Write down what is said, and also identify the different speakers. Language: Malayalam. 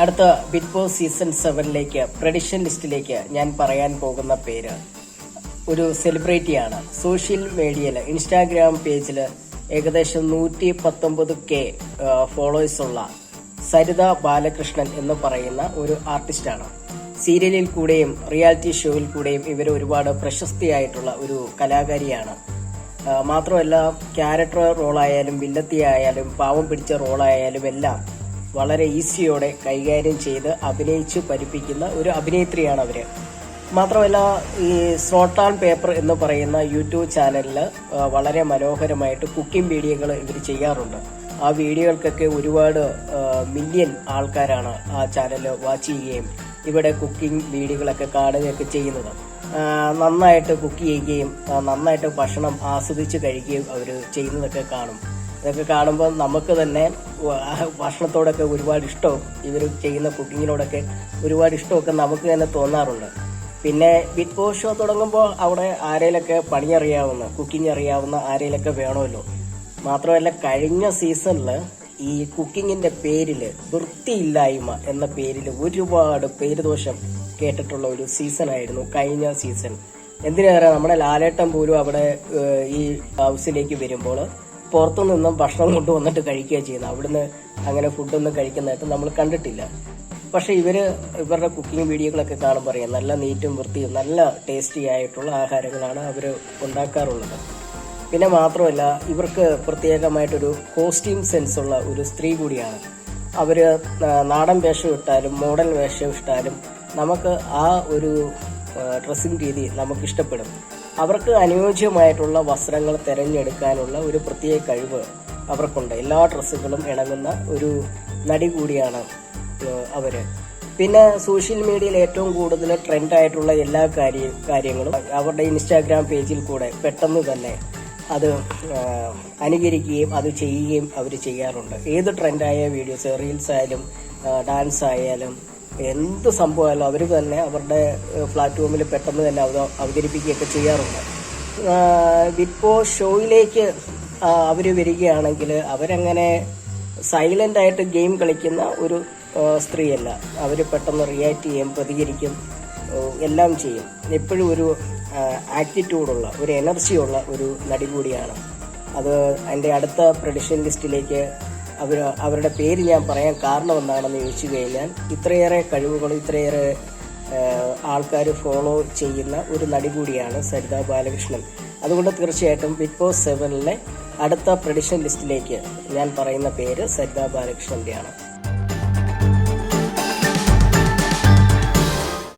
Speaker 1: അടുത്ത ബിഗ് ബോസ് സീസൺ സെവനിലേക്ക് പ്രഡിഷൻ ലിസ്റ്റിലേക്ക് ഞാൻ പറയാൻ പോകുന്ന പേര് ഒരു സെലിബ്രിറ്റിയാണ് സോഷ്യൽ മീഡിയയിൽ ഇൻസ്റ്റാഗ്രാം പേജിൽ ഏകദേശം നൂറ്റി പത്തൊമ്പത് കെ ഫോളോവേഴ്സ് ഉള്ള സരിത ബാലകൃഷ്ണൻ എന്ന് പറയുന്ന ഒരു ആർട്ടിസ്റ്റാണ് സീരിയലിൽ കൂടെയും റിയാലിറ്റി ഷോയിൽ കൂടെയും ഇവർ ഒരുപാട് പ്രശസ്തിയായിട്ടുള്ള ഒരു കലാകാരിയാണ്. മാത്രമല്ല ക്യാരക്ടർ റോളായാലും വില്ലത്തി ആയാലും പാവം പിടിച്ച റോളായാലും എല്ലാം വളരെ ഈസിയോടെ കൈകാര്യം ചെയ്ത് അഭിനയിച്ച് പഠിപ്പിക്കുന്ന ഒരു അഭിനേത്രിയാണ് അവർ. മാത്രമല്ല ഈ സ്രോട്ടാൻ പേപ്പർ എന്ന് പറയുന്ന യൂട്യൂബ് ചാനലിൽ വളരെ മനോഹരമായിട്ട് കുക്കിംഗ് വീഡിയോകൾ ഇവർ ചെയ്യാറുണ്ട്. ആ വീഡിയോകൾക്കൊക്കെ ഒരുപാട് മില്യൺ ആൾക്കാരാണ് ആ ചാനൽ വാച്ച് ചെയ്യുകയും ഇവിടെ കുക്കിംഗ് വീഡിയോകളൊക്കെ കാണുകയൊക്കെ ചെയ്യുന്നത്. നന്നായിട്ട് കുക്ക് ചെയ്യുകയും നന്നായിട്ട് ഭക്ഷണം ആസ്വദിച്ച് കഴിക്കുകയും അവർ ചെയ്യുന്നതൊക്കെ കാണും. ഇതൊക്കെ കാണുമ്പോൾ നമുക്ക് തന്നെ ഭക്ഷണത്തോടൊക്കെ ഒരുപാട് ഇഷ്ടവും ഇവർ ചെയ്യുന്ന കുക്കിങ്ങിനോടൊക്കെ ഒരുപാട് ഇഷ്ടമൊക്കെ നമുക്ക് തന്നെ തോന്നാറുണ്ട്. പിന്നെ ബിഗ് ബോസ് ഷോ തുടങ്ങുമ്പോൾ അവിടെ ആരേലൊക്കെ പണി അറിയാവുന്ന കുക്കിംഗ് അറിയാവുന്ന ആരേലൊക്കെ വേണമല്ലോ. മാത്രമല്ല കഴിഞ്ഞ സീസണിൽ ഈ കുക്കിങ്ങിന്റെ പേരിൽ വൃത്തിയില്ലായ്മ എന്ന പേരിൽ ഒരുപാട് പേരുദോഷം കേട്ടിട്ടുള്ള ഒരു സീസൺ ആയിരുന്നു കഴിഞ്ഞ സീസൺ. എന്തിനേറെ നമ്മുടെ ലാലേട്ടൻ പോലും അവിടെ ഈ ഹൗസിലേക്ക് വരുമ്പോൾ പുറത്തു നിന്നും ഭക്ഷണം കൊണ്ടുവന്നിട്ട് കഴിക്കുക ചെയ്യുന്നത്. അവിടുന്ന് അങ്ങനെ ഫുഡൊന്നും കഴിക്കുന്നതായിട്ട് നമ്മൾ കണ്ടിട്ടില്ല. പക്ഷെ ഇവർ ഇവരുടെ കുക്കിംഗ് വീഡിയോകളൊക്കെ കാണുമ്പോൾ അറിയാം. നല്ല നീറ്റും വൃത്തിയും നല്ല ടേസ്റ്റി ആയിട്ടുള്ള ആഹാരങ്ങളാണ് അവർ ഉണ്ടാക്കാറുള്ളത്. പിന്നെ മാത്രമല്ല ഇവർക്ക് പ്രത്യേകമായിട്ടൊരു കോസ്റ്റ്യൂം സെൻസുള്ള ഒരു സ്ത്രീ കൂടിയാണ്. അവർ നാടൻ വേഷം ഇട്ടാലും മോഡൽ വേഷം ഇട്ടാലും നമുക്ക് ആ ഒരു ഡ്രസ്സിംഗ് രീതി നമുക്ക് ഇഷ്ടപ്പെടും അവർക്ക് അനുയോജ്യമായിട്ടുള്ള വസ്ത്രങ്ങൾ തിരഞ്ഞെടുക്കാനുള്ള ഒരു പ്രത്യേക കഴിവ് അവർക്കുണ്ട്. എല്ലാ ഡ്രസ്സുകളും ഇണങ്ങുന്ന ഒരു നടി കൂടിയാണ് അവർ പിന്നെ സോഷ്യൽ മീഡിയയിൽ ഏറ്റവും കൂടുതൽ ട്രെൻഡ് ആയിട്ടുള്ള എല്ലാ കാര്യ കാര്യങ്ങളും അവരുടെ ഇൻസ്റ്റാഗ്രാം പേജിൽ കൂടെ പെട്ടെന്ന് തന്നെ അത് അനുകരിക്കുകയും അത് ചെയ്യുകയും അവർ ചെയ്യാറുണ്ട്. ഏത് ട്രെൻഡായ വീഡിയോസ് റീൽസ് ആയാലും ഡാൻസ് ആയാലും എന്ത് സംഭവമായാലും അവർ തന്നെ അവരുടെ പ്ലാറ്റ്ഫോമിൽ പെട്ടെന്ന് തന്നെ അവതരിപ്പിക്കുകയൊക്കെ ചെയ്യാറുണ്ട്. ഇപ്പോൾ ഷോയിലേക്ക് അവർ വരികയാണെങ്കിൽ അവരങ്ങനെ സൈലന്റ് ആയിട്ട് ഗെയിം കളിക്കുന്ന ഒരു സ്ത്രീയല്ല. അവർ പെട്ടെന്ന് റിയാക്ട് ചെയ്യും പ്രതികരിക്കും എല്ലാം ചെയ്യും. എപ്പോഴും ഒരു ആറ്റിറ്റ്യൂഡുള്ള ഒരു എനർജിയുള്ള ഒരു നടി കൂടിയാണ്. അത് എന്റെ അടുത്ത പ്രഡിഷൻ ലിസ്റ്റിലേക്ക് അവർ അവരുടെ പേര് ഞാൻ പറയാൻ കാരണം എന്താണെന്ന് ചോദിച്ചു കഴിഞ്ഞാൽ ഇത്രയേറെ കഴിവുകളും ഇത്രയേറെ ആൾക്കാർ ഫോളോ ചെയ്യുന്ന ഒരു നടി കൂടിയാണ് സരിത ബാലകൃഷ്ണൻ. അതുകൊണ്ട് തീർച്ചയായിട്ടും ബിഗ് ബോസ് സെവനിലെ അടുത്ത പ്രഡിഷൻ ലിസ്റ്റിലേക്ക് ഞാൻ പറയുന്ന പേര് സരിത ബാലകൃഷ്ണന്റെയാണ്.